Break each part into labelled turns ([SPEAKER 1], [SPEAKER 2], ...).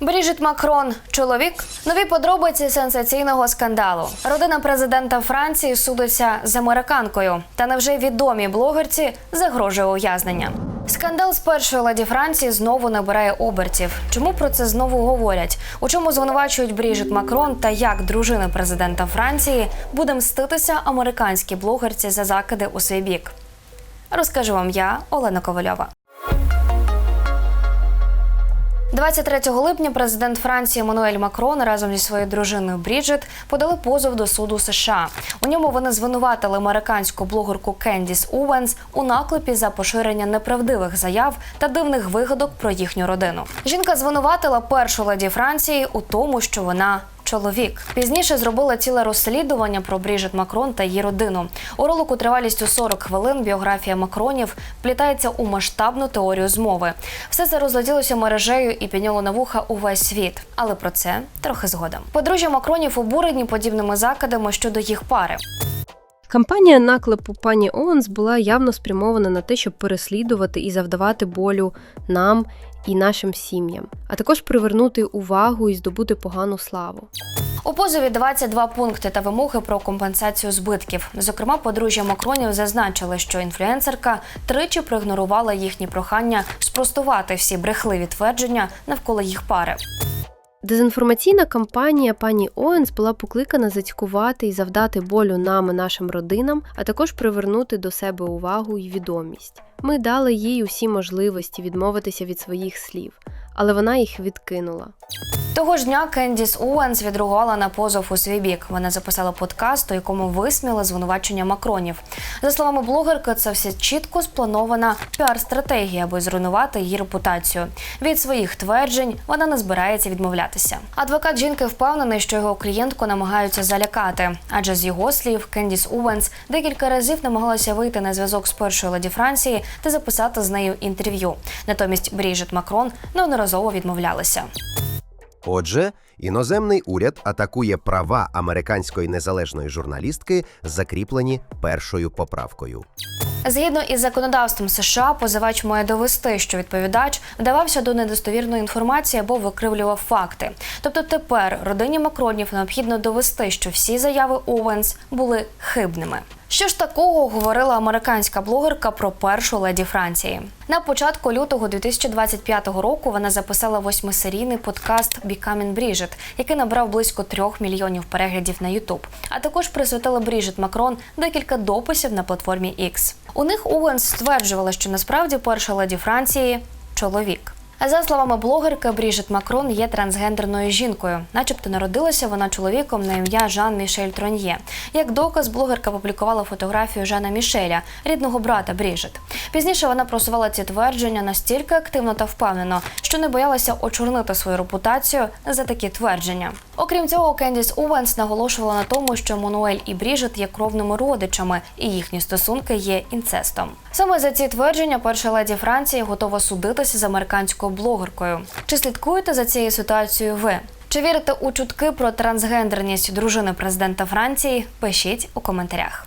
[SPEAKER 1] Бріжит Макрон, чоловік, нові подробиці сенсаційного скандалу. Родина президента Франції судиться з американкою. Та невже відомі блогерці загрожує ув'язнення? Скандал з першої леді Франції знову набирає обертів. Чому про це знову говорять? У чому звинувачують Бріжит Макрон та як дружина президента Франції буде мститися американській блогерці за закиди у свій бік? Розкажу вам я, Олена Ковальова. 23 липня президент Франції Еммануель Макрон разом зі своєю дружиною Бріджит подали позов до суду США. У ньому вони звинуватили американську блогерку Кендіс Увенс у наклепі за поширення неправдивих заяв та дивних вигадок про їхню родину. Жінка звинуватила першу леді Франції у тому, що вона. Чоловік пізніше зробила ціле розслідування про Бріжит Макрон та її родину. У ролику тривалістю 40 хвилин біографія Макронів вплітається у масштабну теорію змови. Все це розлетілося мережею і підняло на вуха увесь світ. Але про це трохи згодом. Подружжя Макронів обурені подібними закидами щодо їх пари.
[SPEAKER 2] Кампанія наклепу пані Оуенс була явно спрямована на те, щоб переслідувати і завдавати болю нам і нашим сім'ям, а також привернути увагу і здобути погану славу.
[SPEAKER 1] У позові 22 пункти та вимоги про компенсацію збитків. Зокрема, подружжя Макронів зазначили, що інфлюенсерка тричі проігнорувала їхні прохання спростувати всі брехливі твердження навколо їх пари.
[SPEAKER 2] Дезінформаційна кампанія пані Оенс була покликана зацькувати і завдати болю нам і нашим родинам, а також привернути до себе увагу і відомість. Ми дали їй усі можливості відмовитися від своїх слів, але вона їх відкинула.
[SPEAKER 1] Того ж дня Кендіс Уенс відреагувала на позов у свій бік. Вона записала подкаст, у якому висміла звинувачення Макронів. За словами блогерки, це все чітко спланована піар-стратегія, аби зруйнувати її репутацію. Від своїх тверджень вона не збирається відмовлятися. Адвокат жінки впевнений, що його клієнтку намагаються залякати, адже з його слів Кендіс Уенс декілька разів намагалася вийти на зв'язок з першою леді Франції та записати з нею інтерв'ю. Натомість Бріжит Макрон неодноразово відмовлялася.
[SPEAKER 3] Отже, іноземний уряд атакує права американської незалежної журналістки, закріплені першою поправкою.
[SPEAKER 1] Згідно із законодавством США, позивач має довести, що відповідач вдавався до недостовірної інформації або викривлював факти. Тобто тепер родині Макронів необхідно довести, що всі заяви Оуенс були хибними. Що ж такого говорила американська блогерка про першу леді Франції? На початку лютого 2025 року вона записала восьмисерійний подкаст «Becoming Bridget», який набрав близько трьох мільйонів переглядів на YouTube. А також присвятила Бріжит Макрон декілька дописів на платформі X. У них Оуенс стверджувала, що насправді перша леді Франції чоловік. За словами блогерки, Бріжит Макрон є трансгендерною жінкою, начебто народилася вона чоловіком на ім'я Жан Мішель Троньє. Як доказ, блогерка публікувала фотографію Жана Мішеля, рідного брата Бріжит. Пізніше вона просувала ці твердження настільки активно та впевнено, що не боялася очорнити свою репутацію за такі твердження. Окрім цього, Кендіс Увенс наголошувала на тому, що Мануель і Бріжит є кровними родичами, і їхні стосунки є інцестом. Саме за ці твердження перша леді Франції готова судитися з американською блогеркою. Чи слідкуєте за цією ситуацією ви? Чи вірите у чутки про трансгендерність дружини президента Франції? Пишіть у коментарях.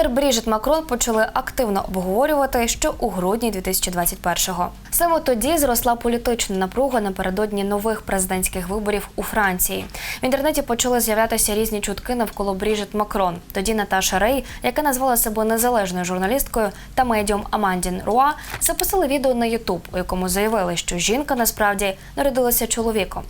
[SPEAKER 1] Гендер Бріжит Макрон почали активно обговорювати ще у грудні 2021-го. Саме тоді зросла політична напруга напередодні нових президентських виборів у Франції. В інтернеті почали з'являтися різні чутки навколо Бріжит Макрон. Тоді Наташа Рей, яка назвала себе незалежною журналісткою, та медіум Амандін Руа записали відео на Ютуб, у якому заявили, що жінка насправді народилася чоловіком.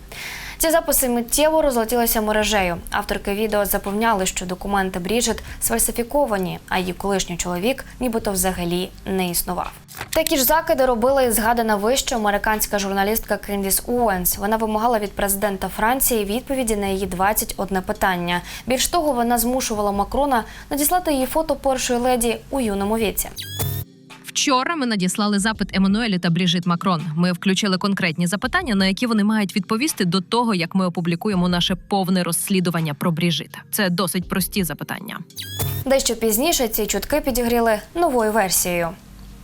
[SPEAKER 1] Ці записи миттєво розлетілися мережею. Авторки відео запевняли, що документи Бріджит сфальсифіковані, а її колишній чоловік нібито взагалі не існував. Такі ж закиди робила і згадана вище американська журналістка Кендіс Уенс. Вона вимагала від президента Франції відповіді на її 21 питання. Більш того, вона змушувала Макрона надіслати її фото першої леді у юному віці.
[SPEAKER 4] Вчора ми надіслали запит Еммануелі та Бріжит Макрон. Ми включили конкретні запитання, на які вони мають відповісти до того, як ми опублікуємо наше повне розслідування про Бріжит. Це досить прості запитання.
[SPEAKER 1] Дещо пізніше ці чутки підігріли новою версією.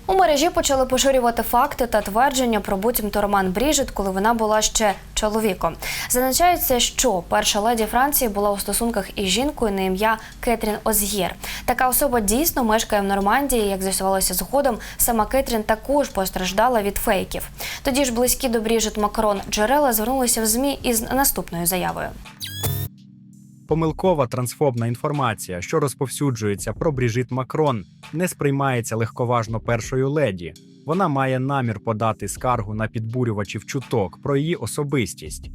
[SPEAKER 1] У мережі почали поширювати факти та твердження про буцімто роман Бріжит, коли вона була ще чоловіком. Зазначається, що перша леді Франції була у стосунках із жінкою на ім'я Кетрін Оз'єр. Така особа дійсно мешкає в Нормандії. Як з'ясувалося згодом, сама Кетрін також постраждала від фейків. Тоді ж близькі до Бріжит Макрон джерела звернулися в змі із наступною заявою.
[SPEAKER 5] Помилкова трансфобна інформація, що розповсюджується про Бріжит Макрон, не сприймається легковажно першою леді. Вона має намір подати скаргу на підбурювачів чуток про її особистість.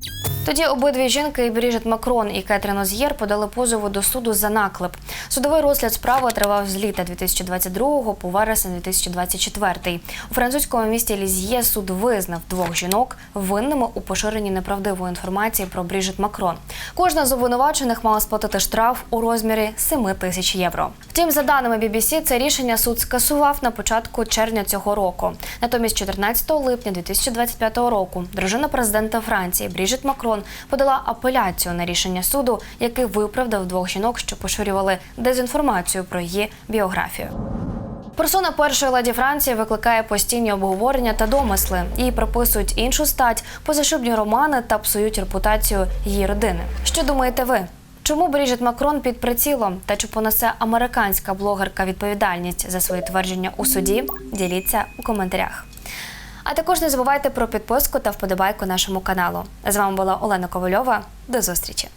[SPEAKER 1] Тоді обидві жінки Бріжит Макрон і Кетрін Оз'єр подали позову до суду за наклеп. Судовий розгляд справи тривав з літа 2022 по вересень 2024. У французькому місті Ліз'є суд визнав двох жінок винними у поширенні неправдивої інформації про Бріжит Макрон. Кожна з обвинувачених мала сплатити штраф у розмірі 7 тисяч євро. Втім, за даними BBC, це рішення суд скасував на початку червня цього року. Натомість, 14 липня 2025 року, дружина президента Франції Бріжит Макрон подала апеляцію на рішення суду, який виправдав двох жінок, що поширювали дезінформацію про її біографію. Персона першої леді Франції викликає постійні обговорення та домисли. Їй приписують іншу стать, позашлюбні романи та псують репутацію її родини. Що думаєте ви? Чому Бріжит Макрон під прицілом та чи понесе американська блогерка відповідальність за свої твердження у суді? Діліться у коментарях. А також не забувайте про підписку та вподобайку нашому каналу. З вами була Олена Ковальова. До зустрічі!